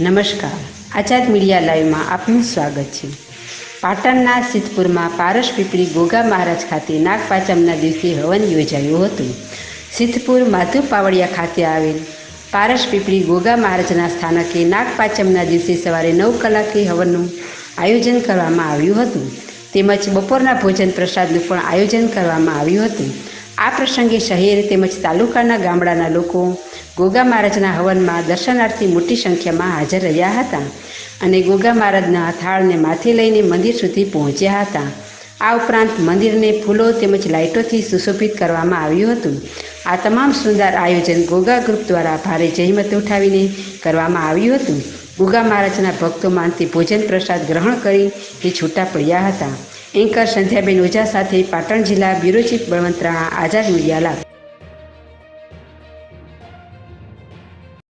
નમસ્કાર. આઝાદ મીડિયા લાઈવમાં આપનું સ્વાગત છે. પાટણના સિદ્ધપુરમાં પારસ પીપળી ગોગા મહારાજ ખાતે નાગપાંચમના દિવસે હવન યોજાયું હતું. સિદ્ધપુર માધુ પાવડિયા ખાતે આવેલ પારસ પીપળી ગોગા મહારાજના સ્થાનકે નાગપાંચમના દિવસે સવારે નવ કલાકે હવનનું આયોજન કરવામાં આવ્યું હતું. તેમજ બપોરના ભોજન પ્રસાદનું પણ આયોજન કરવામાં આવ્યું હતું. આ પ્રસંગે શહેર તેમજ તાલુકાના ગામડાના લોકો ગોગા મહારાજના હવનમાં દર્શનાર્થી મોટી સંખ્યામાં હાજર રહ્યા હતા અને ગોગા મહારાજના થાળને માથે લઈને મંદિર સુધી પહોંચ્યા હતા. આ ઉપરાંત મંદિરને ફૂલો તેમજ લાઇટોથી સુશોભિત કરવામાં આવ્યું હતું. આ તમામ સુંદર આયોજન ગોગા ગ્રુપ દ્વારા ભારે જહેમત ઉઠાવીને કરવામાં આવ્યું હતું. ગોગા મહારાજના ભક્તોમાં ભોજન પ્રસાદ ગ્રહણ કરી તે છૂટા પડ્યા હતા. એન્કર સંધ્યાબેન ઓઝા સાથે પાટણ જિલ્લા બ્યુરો ચીફ બળવંતરાણા આઝાદ મીડિયા લાભ